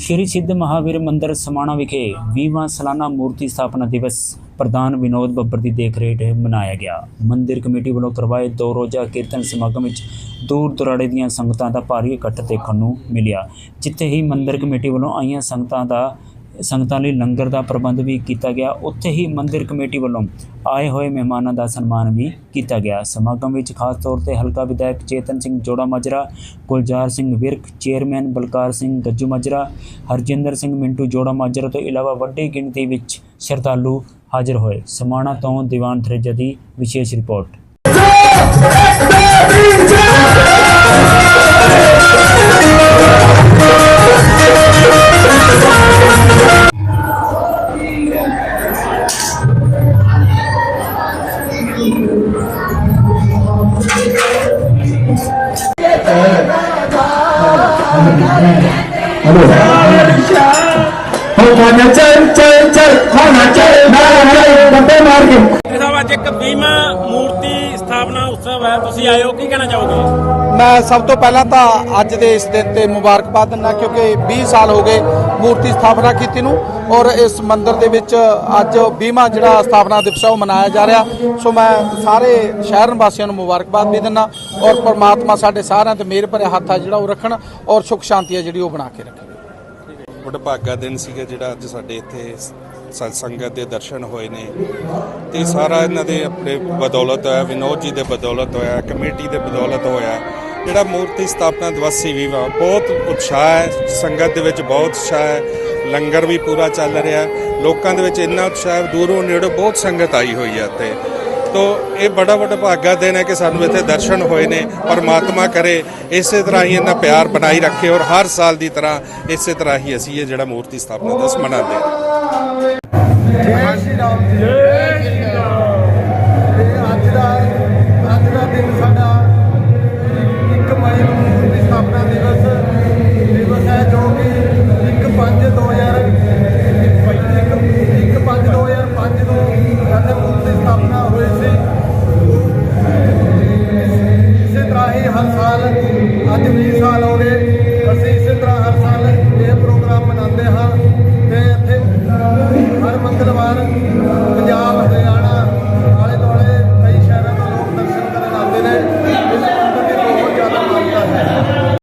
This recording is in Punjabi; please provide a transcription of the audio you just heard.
ਸ਼੍ਰੀ ਸਿੱਧ ਮਹਾਵੀਰ ਮੰਦਿਰ ਸਮਾਣਾ ਵਿਖੇ 20ਵਾਂ ਸਾਲਾਨਾ ਮੂਰਤੀ ਸਥਾਪਨਾ ਦਿਵਸ ਪ੍ਰਧਾਨ ਵਿਨੋਦ ਬੱਬਰ ਦੀ ਦੇਖਰੇਖ ਹੇਠ ਮਨਾਇਆ ਗਿਆ। ਮੰਦਿਰ ਕਮੇਟੀ ਵੱਲੋਂ ਕਰਵਾਏ ਦੋ ਰੋਜ਼ਾ ਕੀਰਤਨ ਸਮਾਗਮ ਵਿੱਚ ਦੂਰ ਦੁਰਾਡੇ ਦੀਆਂ ਸੰਗਤਾਂ ਦਾ ਭਾਰੀ ਇਕੱਠ ਦੇਖਣ ਨੂੰ ਮਿਲਿਆ, ਜਿੱਥੇ ਹੀ ਮੰਦਿਰ ਕਮੇਟੀ ਵੱਲੋਂ ਆਈਆਂ ਸੰਗਤਾਂ ਦਾ ਸੰਗਤਾਂ ਲਈ ਲੰਗਰ ਦਾ ਪ੍ਰਬੰਧ ਵੀ ਕੀਤਾ ਗਿਆ। ਉੱਥੇ ਹੀ ਮੰਦਿਰ ਕਮੇਟੀ ਵੱਲੋਂ ਆਏ ਹੋਏ ਮਹਿਮਾਨਾਂ ਦਾ ਸਨਮਾਨ ਵੀ ਕੀਤਾ ਗਿਆ। ਸਮਾਗਮ ਵਿੱਚ ਖਾਸ ਤੌਰ ਤੇ ਹਲਕਾ ਵਿਧਾਇਕ ਚੇਤਨ ਸਿੰਘ ਜੋੜਾ ਮਾਜਰਾ, ਗੁਲਜ਼ਾਰ ਸਿੰਘ ਵਿਰਕ, ਚੇਅਰਮੈਨ ਬਲਕਾਰ ਸਿੰਘ ਗੱਜੂ ਮਾਜਰਾ, ਹਰਜਿੰਦਰ ਸਿੰਘ ਮਿੰਟੂ ਜੋੜਾ ਮਾਜਰਾ ਤੋਂ ਇਲਾਵਾ ਵੱਡੀ ਗਿਣਤੀ ਵਿੱਚ ਸ਼ਰਧਾਲੂ ਹਾਜ਼ਰ ਹੋਏ। ਸਮਾਣਾ ਤੋਂ ਦੀਵਾਨ ਥਰੇਜਾ ਦੀ ਵਿਸ਼ੇਸ਼ ਰਿਪੋਰਟ। ਹੋ ਮਾਨਾ ਚੱਲ ਚੱਲ ਚੱਲ ਮਾਨਾ ਚੱਲ ਮਾਨਾ ਚੱਲ ਬੰਦੇ ਮਾਰ ਕੇ ਸਾਹਿਬ ਅੱਜ ਇੱਕ 20ਵਾਂ ਮੂਰਤੀ ਸਥਾਪਨਾ ਉਤਸਵ ਹੈ। ਤੁਸੀਂ ਆਏ ਹੋ, ਕੀ ਕਹਿਣਾ ਚਾਹੋਗੇ? ਮੈਂ ਸਭ ਤੋਂ ਪਹਿਲਾਂ ਤਾਂ ਅੱਜ ਦੇ ਇਸ ਦਿਨ ਤੇ ਮੁਬਾਰਕਬਾਦ ਦਿੰਦਾ, ਕਿਉਂਕਿ 20 ਸਾਲ ਹੋ ਗਏ ਮੂਰਤੀ ਸਥਾਪਨਾ ਕੀਤੀ ਨੂੰ ਔਰ ਇਸ ਮੰਦਿਰ ਦੇ ਵਿੱਚ ਅੱਜ 20ਵਾਂ ਜਿਹੜਾ ਸਥਾਪਨਾ ਦਿਵਸ ਹੈ ਉਹ ਮਨਾਇਆ ਜਾ ਰਿਹਾ। ਸੋ ਮੈਂ ਸਾਰੇ ਸ਼ਹਿਰ ਨਿਵਾਸੀਆਂ ਨੂੰ ਮੁਬਾਰਕਬਾਦ ਵੀ ਦਿੰਦਾ ਔਰ ਪਰਮਾਤਮਾ ਸਾਡੇ ਸਾਰਿਆਂ ਤੇ ਮਿਹਰ ਭਰੇ ਹੱਥ ਆ ਜਿਹੜਾ ਉਹ ਰੱਖਣ ਔਰ ਸੁਖ ਸ਼ਾਂਤੀ ਆ ਜਿਹੜੀ ਉਹ ਬਣਾ ਕੇ ਰੱਖੇ। ਵਡਭਾਗਾ ਦਿਨ ਸੀਗਾ ਜਿਹੜਾ ਅੱਜ ਸਾਡੇ ਇੱਥੇ ਸਤ ਸੰਗਤ ਦੇ ਦਰਸ਼ਨ ਹੋਏ ਨੇ। ਤੇ ਸਾਰਾ ਇਹਨਾਂ ਦੇ ਆਪਣੇ ਬਦੌਲਤ ਹੋਇਆ ਵਿਨੋਦ ਜੀ ਦੇ ਬਦੌਲਤ ਹੋਇਆ ਕਮੇਟੀ ਦੇ ਬਦੌਲਤ ਹੋਇਆ। ਜਿਹੜਾ ਮੂਰਤੀ ਸਥਾਪਨਾ ਦਿਵਸ ਸੀ ਵੀ ਬਹੁਤ ਉਤਸ਼ਾਹ ਹੈ ਸੰਗਤ ਦੇ ਵਿੱਚ ਬਹੁਤ ਉਤਸ਼ਾਹ ਹੈ ਲੰਗਰ ਵੀ ਪੂਰਾ ਚੱਲ ਰਿਹਾ। ਲੋਕਾਂ ਦੇ ਵਿੱਚ ਇੰਨਾ ਉਤਸ਼ਾਹ ਹੈ, ਦੂਰੋਂ ਨੇੜੋਂ ਬਹੁਤ ਸੰਗਤ ਆਈ ਹੋਈ ਹੈ ਇੱਥੇ। ਤੋ ਇਹ ਬੜਾ ਵੱਡਾ ਭਾਗਾ ਦਿਨ ਹੈ ਕਿ ਸਾਨੂੰ ਇੱਥੇ ਦਰਸ਼ਨ ਹੋਏ ਨੇ, ਪਰਮਾਤਮਾ ਕਰੇ, ਇਸੇ ਤਰ੍ਹਾਂ ਹੀ ਇਹਨਾਂ ਪਿਆਰ ਬਣਾਈ ਰੱਖੇ ਔਰ ਹਰ ਸਾਲ ਦੀ ਤਰ੍ਹਾਂ ਇਸੇ ਤਰ੍ਹਾਂ ਹੀ ਅਸੀਂ ਇਹ ਜਿਹੜਾ ਮੂਰਤੀ ਸਥਾਪਨਾ ਦਿਵਸ ਮਨਾਉਂਦੇ ਹਾਂ। ਜੈ ਸ਼੍ਰੀ ਰਾਮ ਜੈ। ਇਸੇ